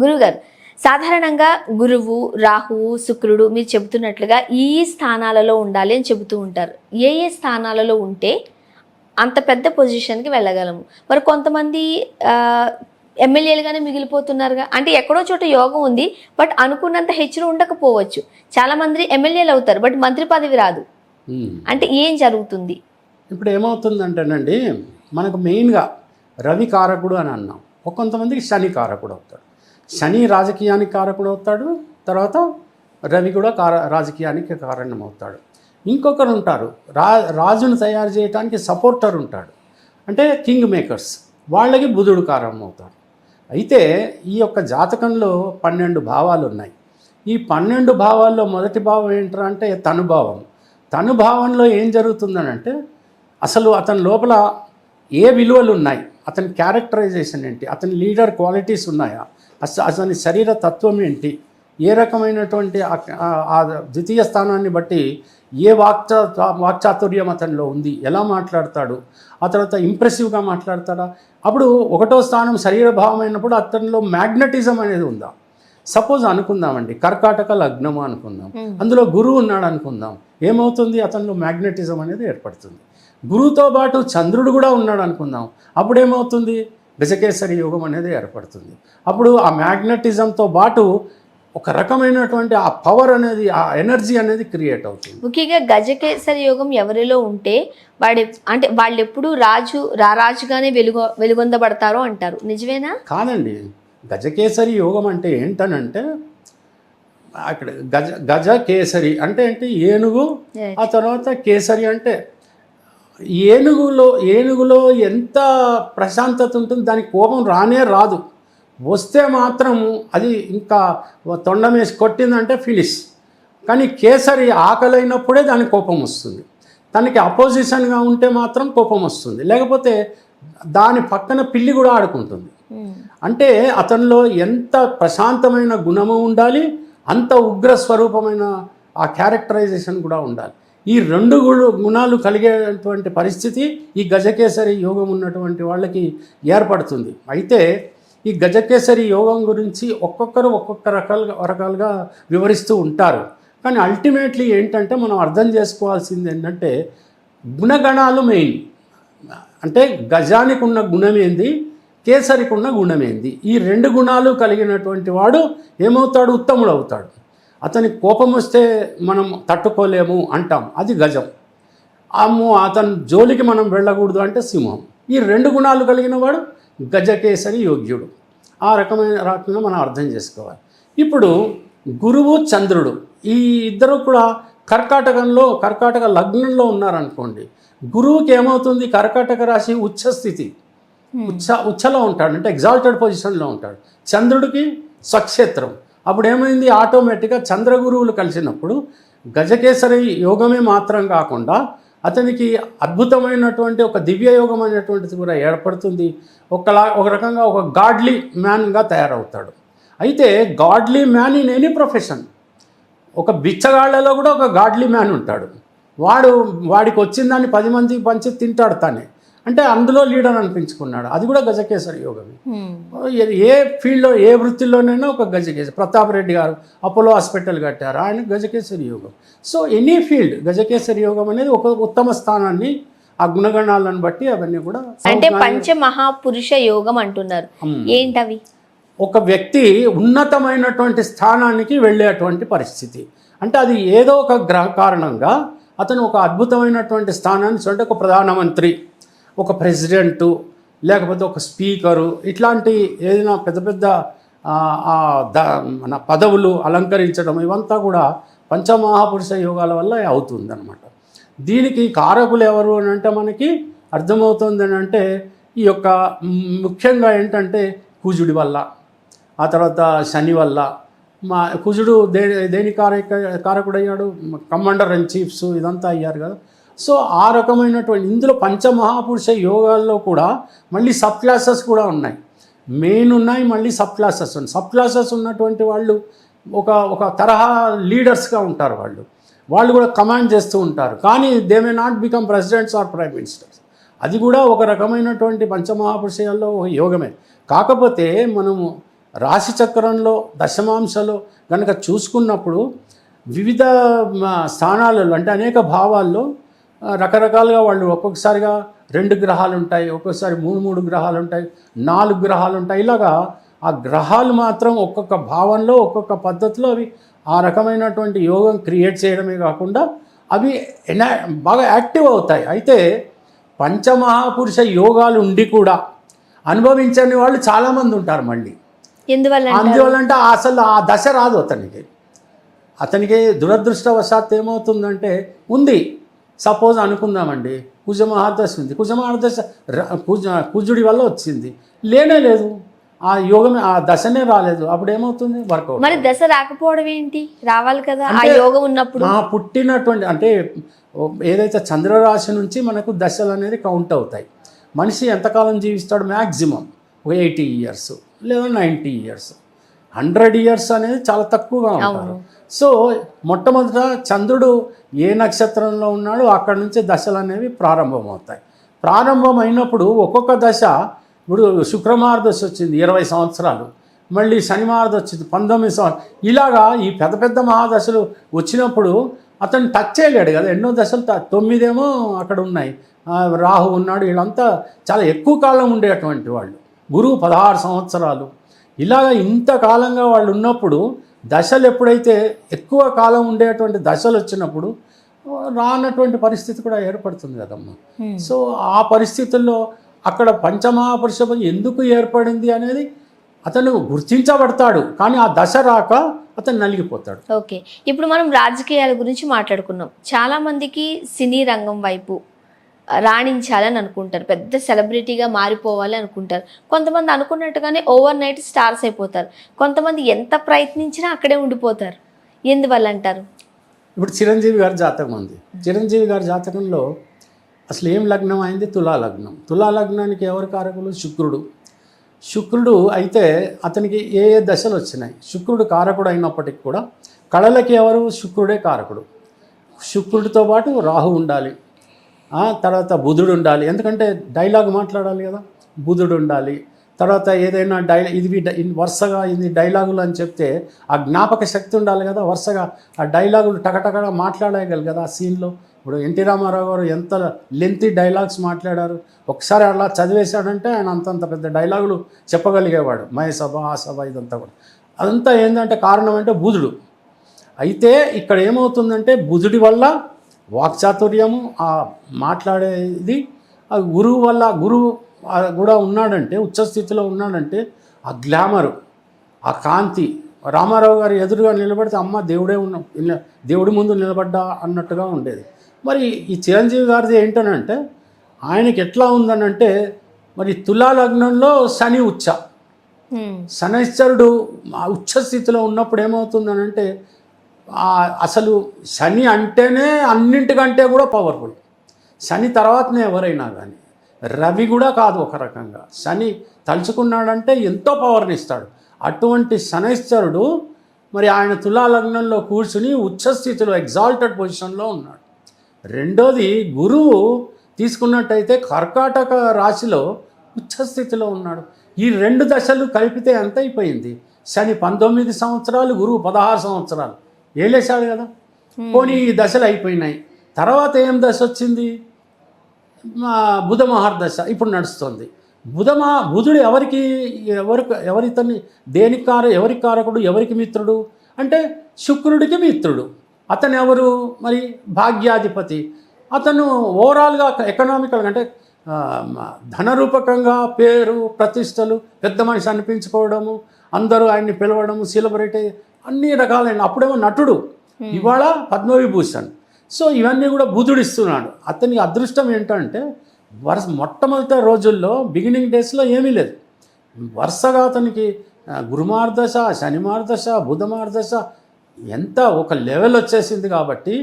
గురువుగారు. సాధారణంగా గురువు రాహువు శుక్రుడు మీరు చెబుతున్నట్లుగా ఈ స్థానాలలో ఉండాలి అని చెబుతూ ఉంటారు. ఏ ఏ స్థానాలలో ఉంటే అంత పెద్ద పొజిషన్కి వెళ్ళగలము. మరి కొంతమంది ఎమ్మెల్యేలుగానే మిగిలిపోతున్నారుగా. అంటే ఎక్కడో చోట యోగం ఉంది బట్ అనుకున్నంత హెచ్చులు ఉండకపోవచ్చు. చాలా మంది ఎమ్మెల్యేలు అవుతారు బట్ మంత్రి పదవి రాదు. అంటే ఏం జరుగుతుంది? ఇప్పుడు ఏమవుతుందంటేనండి మనకు మెయిన్గా రవి కారకుడు అని అన్నాం. కొంతమందికి శని కారకుడు అవుతాడు. శని రాజకీయానికి కారకుడు అవుతాడు తర్వాత రవి కూడా కార రాజకీయానికి కారణం అవుతాడు ఇంకొకరు ఉంటారు రా రాజును తయారు చేయడానికి సపోర్టర్ ఉంటాడు. అంటే కింగ్ మేకర్స్ వాళ్ళకి బుధుడు కారణం అవుతాడు అయితే ఈ యొక్క జాతకంలో పన్నెండు భావాలు ఉన్నాయి. ఈ పన్నెండు భావాల్లో మొదటి భావం ఏంట్రా అంటే తనుభావం తనుభావంలో ఏం జరుగుతుందనంటే అసలు అతని లోపల ఏ విలువలు ఉన్నాయి? అతని క్యారెక్టరైజేషన్ ఏంటి? అతని లీడర్ క్వాలిటీస్ ఉన్నాయా? అస- అతని శరీర తత్వం ఏంటి? ఏ రకమైనటువంటి ఆ- ద్వితీయ స్థానాన్ని బట్టి ఏ వాక్చా వాక్చాతుర్యం అతనిలో ఉంది? ఎలా మాట్లాడతాడు? ఆ తర్వాత ఇంప్రెసివ్గా మాట్లాడతాడా? అప్పుడు ఒకటో స్థానం శరీర భావం అయినప్పుడు అతనిలో మ్యాగ్నటిజం అనేది ఉందా? సపోజ్ అనుకుందామండి కర్కాటక లగ్నము అనుకుందాం. అందులో గురువు ఉన్నాడు అనుకుందాం. ఏమవుతుంది? అతనిలో మ్యాగ్నెటిజం అనేది ఏర్పడుతుంది. గురువుతో పాటు చంద్రుడు కూడా ఉన్నాడు అనుకుందాం. అప్పుడు గజకేసరి యోగం అనేది ఏర్పడుతుంది. అప్పుడు ఆ మ్యాగ్నెటిజంతో పాటు ఒక రకమైనటువంటి ఆ పవర్ అనేది ఆ ఎనర్జీ అనేది క్రియేట్ అవుతుంది. ముఖ్యంగా గజకేసరి యోగం ఎవరిలో ఉంటే వాడి అంటే వాళ్ళు ఎప్పుడు రాజు రారాజుగానే వెలుగొ వెలుగొందబడతారో అంటారు. నిజమేనా? కాదండి. గజకేసరి యోగం అంటే ఏంటనంటే అక్కడ గజ గజ కేసరి అంటే ఏంటి? ఏనుగు. ఆ తర్వాత కేసరి అంటే ఏనుగులో ఏనుగులో ఎంత ప్రశాంతత ఉంటుంది దానికి కోపం రానే రాదు. వస్తే మాత్రము అది ఇంకా తొండం వేసి కొట్టిందంటే ఫినిష్ కానీ కేసరి ఆకలైనప్పుడే దానికి కోపం వస్తుంది. తనకి అపోజిషన్గా ఉంటే మాత్రం కోపం వస్తుంది. లేకపోతే దాని పక్కన పిల్లి కూడా ఆడుకుంటుంది. ఉమ్. అంటే అతనిలో ఎంత ప్రశాంతమైన గుణము ఉండాలి అంత ఉగ్ర స్వరూపమైన ఆ క్యారెక్టరైజేషన్ కూడా ఉండాలి. ఈ రెండు గుణ- గుణాలు కలిగేటువంటి పరిస్థితి ఈ గజకేసరి యోగం ఉన్నటువంటి వాళ్ళకి ఏర్పడుతుంది. అయితే ఈ గజకేసరి యోగం గురించి ఒక్కొక్కరు ఒక్కొక్క రకాలుగా రకాలుగా వివరిస్తూ ఉంటారు. కానీ అల్టిమేట్లీ ఏంటంటే మనం అర్థం చేసుకోవాల్సింది ఏంటంటే గుణగణాలు మెయిన్. అంటే గజానికి ఉన్న గుణం ఏంది? కేసరికి ఉన్న గుణం ఏంది? ఈ రెండు గుణాలు కలిగినటువంటి వాడు ఏమవుతాడు? ఉత్తముడు అవుతాడు అతనికి కోపం వస్తే మనం తట్టుకోలేము అంటాం. అది గజం. అమ్మో అతని జోలికి మనం వెళ్ళకూడదు అంటే సింహం. ఈ రెండు గుణాలు కలిగిన వాడు గజకేసరి యోగ్యుడు. ఆ రకమైన రకంగా మనం అర్థం చేసుకోవాలి. ఇప్పుడు గురువు చంద్రుడు. ఈ ఇద్దరు కూడా కర్కాటకంలో కర్కాటక లగ్నంలో ఉన్నారనుకోండి గురువుకి ఏమవుతుంది? కర్కాటక రాశి ఉచ్చ స్థితి. ఉచ్చ ఉచ్చలో ఉంటాడు. అంటే ఎగ్జాల్టెడ్ పొజిషన్లో ఉంటాడు. చంద్రుడికి స్వక్షేత్రం. అప్పుడు ఏమైంది ఆటోమేటిక్గా చంద్రగురువులు కలిసినప్పుడు గజకేసరి యోగమే మాత్రం కాకుండా అతనికి అద్భుతమైనటువంటి ఒక దివ్య యోగం అనేటువంటిది కూడా ఏర్పడుతుంది. ఒకలా ఒక రకంగా ఒక గాడ్లీ మ్యాన్గా తయారవుతాడు. అయితే godly man in any profession ఒక బిచ్చగాళ్ళలో కూడా ఒక గాడ్లీ మ్యాన్ ఉంటాడు. వాడు వాడికి వచ్చిందాన్ని పది మందికి పంచి తింటాడు తానే. అంటే అందులో లీడర్ అనిపించుకున్నాడు. అది కూడా గజకేసరి యోగమే ఏ ఫీల్డ్లో ఏ వృత్తిలోనైనా ఒక గజకేసరి ప్రతాప్ రెడ్డి గారు అపోలో హాస్పిటల్ కట్టారు. ఆయన గజకేసరి యోగం. సో ఎనీ ఫీల్డ్ గజకేసరి యోగం అనేది ఒక ఉత్తమ స్థానాన్ని ఆ గుణగణాలను బట్టి అవన్నీ కూడా అంటే పంచమహాపురుష యోగం అంటున్నారు. ఏంటవి? ఒక వ్యక్తి ఉన్నతమైనటువంటి స్థానానికి వెళ్ళేటువంటి పరిస్థితి. అంటే అది ఏదో ఒక గ్రహ కారణంగా అతను ఒక అద్భుతమైనటువంటి స్థానాన్ని అంటే ఒక ప్రధానమంత్రి ఒక ప్రెసిడెంటు లేకపోతే ఒక స్పీకరు ఇట్లాంటి ఏదైనా పెద్ద పెద్ద ద మన పదవులు అలంకరించడం ఇవంతా కూడా పంచమహాపురుష యోగాల వల్ల అవుతుందన్నమాట. దీనికి కారకులు ఎవరు అని అంటే మనకి అర్థమవుతుంది అని అంటే ఈ యొక్క ముఖ్యంగా ఏంటంటే కుజుడి వల్ల ఆ తర్వాత శని వల్ల. మా కుజుడు దే దేని కారక కారకుడయ్యాడు? కమాండర్ అండ్ చీఫ్స్ ఇదంతా అయ్యారు కదా. సో ఆ రకమైనటువంటి ఇందులో పంచమహాపురుష యోగాల్లో కూడా మళ్ళీ సబ్ క్లాసెస్ కూడా ఉన్నాయి. మెయిన్ ఉన్నాయి మళ్ళీ సబ్ క్లాసెస్ ఉన్నాయి. సబ్ క్లాసెస్ ఉన్నటువంటి వాళ్ళు ఒక ఒక తరహా లీడర్స్గా ఉంటారు వాళ్ళు. వాళ్ళు కూడా కమాండ్ చేస్తూ ఉంటారు. కానీ they may not become presidents or prime ministers. అది కూడా ఒక రకమైనటువంటి పంచమహాపురుషయాల్లో ఒక యోగమే. కాకపోతే మనము రాశి చక్రంలో దశమాంశలో కనుక చూసుకున్నప్పుడు వివిధ స్థానాలలో అంటే అనేక భావాల్లో రకరకాలుగా వాళ్ళు ఒక్కొక్కసారిగా రెండు గ్రహాలు ఉంటాయి ఒక్కొక్కసారి మూడు మూడు గ్రహాలు ఉంటాయి నాలుగు గ్రహాలు ఉంటాయి. ఇలాగా ఆ గ్రహాలు మాత్రం ఒక్కొక్క భావంలో ఒక్కొక్క పద్ధతిలో అవి ఆ రకమైనటువంటి యోగం క్రియేట్ చేయడమే కాకుండా అవి ఎనా బాగా యాక్టివ్ అవుతాయి. అయితే పంచమహాపురుష యోగాలు ఉండి కూడా అనుభవించని వాళ్ళు చాలామంది ఉంటారు మళ్ళీ. ఎందువల్ల అంటారు? అందువల్లంటే అసలు ఆ దశ రాదు అతనికి. అతనికి దురదృష్టవశాత్తు ఏమవుతుందంటే ఉంది. సపోజ్ అనుకుందామండి కుజ మహాదశ ఉంది. కుజ మహాదశ ర- కుజ కుజుడి వల్ల వచ్చింది. లేనే లేదు. ఆ యోగమే ఆ దశనే రాలేదు. అప్పుడు ఏమవుతుంది వర్కౌట్ మరి దశ రాకపోవడం ఏంటి? రావాలి కదా ఆ యోగం ఉన్నప్పుడు? మా పుట్టినటువంటి అంటే ఏదైతే చంద్రరాశి నుంచి మనకు దశలు అనేది కౌంట్ అవుతాయి. మనిషి ఎంతకాలం జీవిస్తాడు? మ్యాక్సిమం ఒక ఎయిటీ ఇయర్స్ లేదా నైంటీ ఇయర్స్. హండ్రెడ్ ఇయర్స్ అనేది చాలా తక్కువగా ఉంటారు. సో మొట్టమొదట చంద్రుడు ఏ నక్షత్రంలో ఉన్నాడో అక్కడ నుంచి దశలు అనేవి ప్రారంభమవుతాయి. ప్రారంభమైనప్పుడు ఒక్కొక్క దశ ఇప్పుడు శుక్రమార్దశ వచ్చింది ఇరవై సంవత్సరాలు. మళ్ళీ శనిమార్ద వచ్చింది పంతొమ్మిది సంవత్సరాలు. ఇలాగా ఈ పెద్ద పెద్ద మహాదశలు వచ్చినప్పుడు అతను టచ్ చేయలేడు కదా. ఎన్నో దశలు తొమ్మిదేమో అక్కడ ఉన్నాయి. రాహు ఉన్నాడు వీళ్ళంతా చాలా ఎక్కువ కాలం ఉండేటువంటి వాళ్ళు. గురువు పదహారు సంవత్సరాలు. ఇలాగ ఇంతకాలంగా వాళ్ళు ఉన్నప్పుడు దశలు ఎప్పుడైతే ఎక్కువ కాలం ఉండేటువంటి దశలు వచ్చినప్పుడు రానటువంటి పరిస్థితి కూడా ఏర్పడుతుంది కదమ్మా. సో ఆ పరిస్థితుల్లో అక్కడ పంచమహాపురుషం ఎందుకు ఏర్పడింది అనేది అతను గుర్తించబడతాడు కానీ ఆ దశ రాక అతను నలిగిపోతాడు. ఓకే. ఇప్పుడు మనం రాజకీయాల గురించి మాట్లాడుకున్నాం. చాలా మందికి సినీ రంగం వైపు రాణించాలని అనుకుంటారు. పెద్ద సెలబ్రిటీగా మారిపోవాలి అనుకుంటారు. కొంతమంది అనుకున్నట్టుగానే ఓవర్ నైట్ స్టార్స్ అయిపోతారు. కొంతమంది ఎంత ప్రయత్నించినా అక్కడే ఉండిపోతారు. ఎందువల్ల అంటారు? ఇప్పుడు చిరంజీవి గారి జాతకం ఉంది. చిరంజీవి గారి జాతకంలో అసలు ఏం లగ్నం అయింది? తులా లగ్నం. తులా లగ్నానికి ఎవరు కారకులు? శుక్రుడు. శుక్రుడు అయితే అతనికి ఏ ఏ దశలు వచ్చినాయి? శుక్రుడు కారకుడు అయినప్పటికీ కూడా కళలకి ఎవరు? శుక్రుడే కారకుడు. శుక్రుడితో పాటు రాహు ఉండాలి. తర్వాత బుధుడు ఉండాలి ఎందుకంటే డైలాగ్ మాట్లాడాలి కదా. బుధుడు ఉండాలి తర్వాత ఏదైనా డై ఇది వరుసగా ఇది డైలాగులు అని చెప్తే ఆ జ్ఞాపక శక్తి ఉండాలి కదా వరుసగా. ఆ డైలాగులు టకటకగా మాట్లాడేయగలి కదా ఆ సీన్లో. ఇప్పుడు ఎన్టీ రామారావు గారు ఎంత లెంతి డైలాగ్స్ మాట్లాడారు. ఒకసారి అలా చదివేశాడంటే ఆయన అంతంత పెద్ద డైలాగులు చెప్పగలిగేవాడు. మయ సభ ఆ సభ ఇదంతా కూడా. అదంతా ఏంటంటే కారణం అంటే బుధుడు. అయితే ఇక్కడ ఏమవుతుందంటే బుధుడి వల్ల వాక్చాతుర్యము ఆ మాట్లాడేది ఆ గురువు వల్ల గురువు కూడా ఉన్నాడంటే ఉచ్చస్థితిలో ఉన్నాడంటే ఆ గ్లామరు ఆ కాంతి రామారావు గారు ఎదురుగా నిలబడితే అమ్మ దేవుడే ఉన్న దేవుడి ముందు నిలబడ్డా అన్నట్టుగా ఉండేది మరి ఈ చిరంజీవి గారిది ఏంటనంటే ఆయనకి ఎట్లా ఉందనంటే మరి తులా లగ్నంలో శని ఉచ్చ. శనైశ్వరుడు ఆ ఉచ్చ స్థితిలో ఉన్నప్పుడు ఏమవుతుందనంటే అసలు శని అంటేనే అన్నింటికంటే కూడా పవర్ఫుల్ శని తర్వాతనే ఎవరైనా కానీ రవి కూడా కాదు ఒక రకంగా. శని తలుచుకున్నాడంటే ఎంతో పవర్ని ఇస్తాడు. అటువంటి శనైశ్వరుడు మరి ఆయన తులాలగ్నంలో కూర్చుని ఉచ్చస్థితిలో ఎగ్జాల్టెడ్ పొజిషన్లో ఉన్నాడు. రెండోది గురువు తీసుకున్నట్టయితే కర్కాటక రాశిలో ఉచ్చస్థితిలో ఉన్నాడు. ఈ రెండు దశలు కలిపితే ఎంత అయిపోయింది? శని పంతొమ్మిది సంవత్సరాలు గురువు పదహారు సంవత్సరాలు. ఏలేశాడు కదా. పోనీ ఈ దశలు అయిపోయినాయి. తర్వాత ఏం దశ వచ్చింది? మా బుధ మహర్దశ ఇప్పుడు నడుస్తుంది. బుధమా బుధుడు ఎవరికి ఎవరికి ఎవరితని దేనికి కార ఎవరికి కారకుడు ఎవరికి మిత్రుడు? అంటే శుక్రుడికి మిత్రుడు. అతను ఎవరు? మరి భాగ్యాధిపతి. అతను ఓవరాల్గా ఎకనామికల్ అంటే ధనరూపకంగా పేరు ప్రతిష్టలు పెద్ద మనిషి అనిపించుకోవడము అందరూ ఆయన్ని పిలవడము సెలబ్రిటీ అన్ని రకాలైన అప్పుడేమో నటుడు. ఇవాళ పద్మవిభూషణ్. సో ఇవన్నీ కూడా బుధుడు ఇస్తున్నాడు. అతని అదృష్టం ఏంటంటే వరుస మొట్టమొదటి రోజుల్లో బిగినింగ్ డేస్లో ఏమీ లేదు. వరుసగా అతనికి గురుమార్దశ శనిమార్దశ బుధమార్దశ ఎంత ఒక లెవెల్ వచ్చేసింది కాబట్టి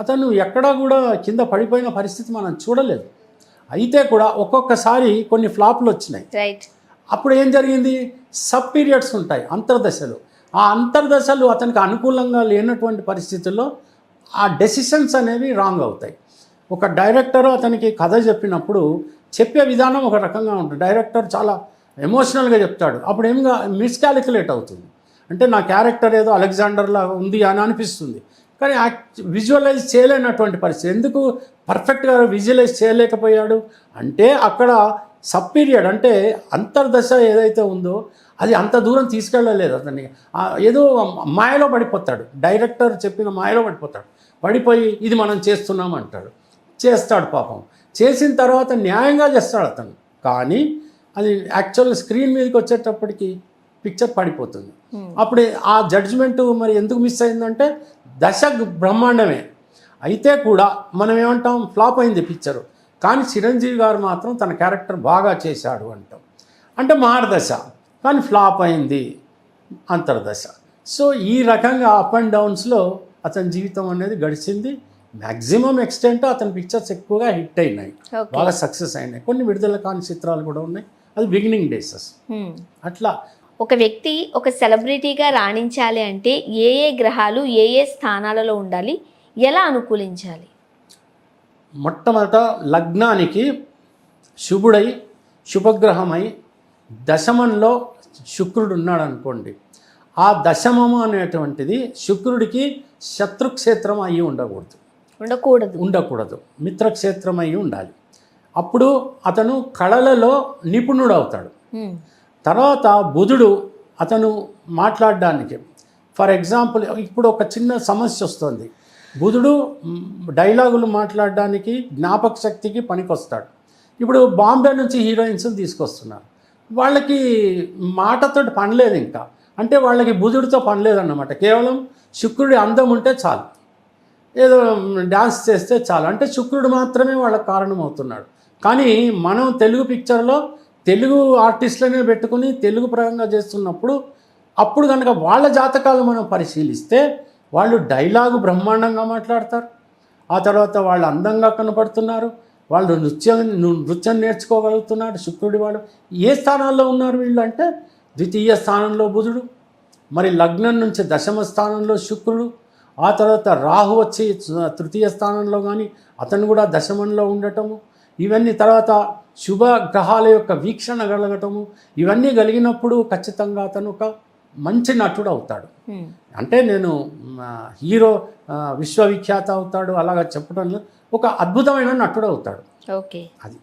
అతను ఎక్కడా కూడా కింద పడిపోయిన పరిస్థితి మనం చూడలేదు. అయితే కూడా ఒక్కొక్కసారి కొన్ని ఫ్లాప్లు వచ్చినాయి. అప్పుడు ఏం జరిగింది? సబ్ పీరియడ్స్ ఉంటాయి అంతర్దశలు. ఆ అంతర్దశలు అతనికి అనుకూలంగా లేనటువంటి పరిస్థితుల్లో ఆ డెసిషన్స్ అనేవి రాంగ్ అవుతాయి. ఒక డైరెక్టర్ అతనికి కథ చెప్పినప్పుడు చెప్పే విధానం ఒక రకంగా ఉంటుంది. డైరెక్టర్ చాలా ఎమోషనల్గా చెప్తాడు. అప్పుడు ఏం మిస్కాలిక్యులేట్ అవుతుంది. అంటే నా క్యారెక్టర్ ఏదో అలెగ్జాండర్లా ఉంది అని అనిపిస్తుంది. కానీ యాక్ట్ విజువలైజ్ చేయలేనటువంటి పరిస్థితి. ఎందుకు పర్ఫెక్ట్గా విజువలైజ్ చేయలేకపోయాడు? అంటే అక్కడ సబ్ పీరియడ్ అంటే అంతర్దశ ఏదైతే ఉందో అది అంత దూరం తీసుకెళ్ళలేదు అతన్ని. ఏదో మాయలో పడిపోతాడు. డైరెక్టర్ చెప్పిన మాయలో పడిపోతాడు. పడిపోయి ఇది మనం చేస్తున్నాం అంటాడు చేస్తాడు పాపం. చేసిన తర్వాత న్యాయంగా చేస్తాడు అతను. కానీ అది యాక్చువల్ స్క్రీన్ మీదకి వచ్చేటప్పటికి పిక్చర్ పడిపోతుంది. అప్పుడు ఆ జడ్జిమెంట్ మరి ఎందుకు మిస్ అయిందంటే దశ బ్రహ్మాండమే. అయితే కూడా మనం ఏమంటాం? ఫ్లాప్ అయింది పిక్చరు కానీ చిరంజీవి గారు మాత్రం తన క్యారెక్టర్ బాగా చేశాడు అంటాం. అంటే మార్దశ. కానీ ఫ్లాప్ అయింది అంతర్దశ సో ఈ రకంగా అప్ అండ్ డౌన్స్లో అతని జీవితం అనేది గడిచింది. మ్యాక్సిమం ఎక్స్టెంట్ అతని పిక్చర్స్ ఎక్కువగా హిట్ అయినాయి. బాగా సక్సెస్ అయినాయి. కొన్ని విడుదల కాని చిత్రాలు కూడా ఉన్నాయి. అది బిగినింగ్ డేసెస్ అట్లా. ఒక వ్యక్తి ఒక సెలబ్రిటీగా రాణించాలి అంటే ఏ ఏ గ్రహాలు ఏ ఏ స్థానాలలో ఉండాలి ఎలా అనుకూలించాలి? మొట్టమొదట లగ్నానికి శుభుడై శుభగ్రహమై దశమంలో శుక్రుడు ఉన్నాడు అనుకోండి ఆ దశమము అనేటువంటిది శుక్రుడికి శత్రుక్షేత్రం అయి ఉండకూడదు. ఉండకూడదు. ఉండకూడదు. మిత్రక్షేత్రం అయి ఉండాలి. అప్పుడు అతను కళలలో నిపుణుడు అవుతాడు. తర్వాత బుధుడు అతను మాట్లాడడానికి ఫర్ ఎగ్జాంపుల్ ఇప్పుడు ఒక చిన్న సమస్య వస్తుంది. బుధుడు డైలాగులు మాట్లాడడానికి జ్ఞాపక శక్తికి పనికొస్తాడు. ఇప్పుడు బాంబే నుంచి హీరోయిన్స్ తీసుకొస్తున్నారు. వాళ్ళకి మాటతో పనిలేదు ఇంకా. అంటే వాళ్ళకి బుధుడితో పనిలేదు అన్నమాట కేవలం శుక్రుడి అందం ఉంటే చాలు. ఏదో డ్యాన్స్ చేస్తే చాలు. అంటే శుక్రుడు మాత్రమే వాళ్ళకి కారణమవుతున్నాడు. కానీ మనం తెలుగు పిక్చర్లో తెలుగు ఆర్టిస్టులనే పెట్టుకుని తెలుగు పరంగా చేస్తున్నప్పుడు అప్పుడు కనుక వాళ్ళ జాతకాలు మనం పరిశీలిస్తే వాళ్ళు డైలాగు బ్రహ్మాండంగా మాట్లాడతారు. ఆ తర్వాత వాళ్ళు అందంగా కనపడుతున్నారు. వాళ్ళు నృత్యం నృత్యం నేర్చుకోగలుగుతున్నాడు శుక్రుడి వాడు. ఏ స్థానాల్లో ఉన్నారు వీళ్ళు అంటే ద్వితీయ స్థానంలో బుధుడు మరి లగ్నం నుంచి దశమ స్థానంలో శుక్రుడు ఆ తర్వాత రాహు వచ్చి తృతీయ స్థానంలో కానీ అతను కూడా దశమంలో ఉండటము ఇవన్నీ తర్వాత శుభ గ్రహాల యొక్క వీక్షణ కలగటము ఇవన్నీ కలిగినప్పుడు ఖచ్చితంగా అతను ఒక మంచి నటుడు అవుతాడు. అంటే నేను హీరో విశ్వవిఖ్యాత అవుతాడు అలాగా చెప్పడంలో ఒక అద్భుతమైన నటుడు అవుతాడు. ఓకే. అది.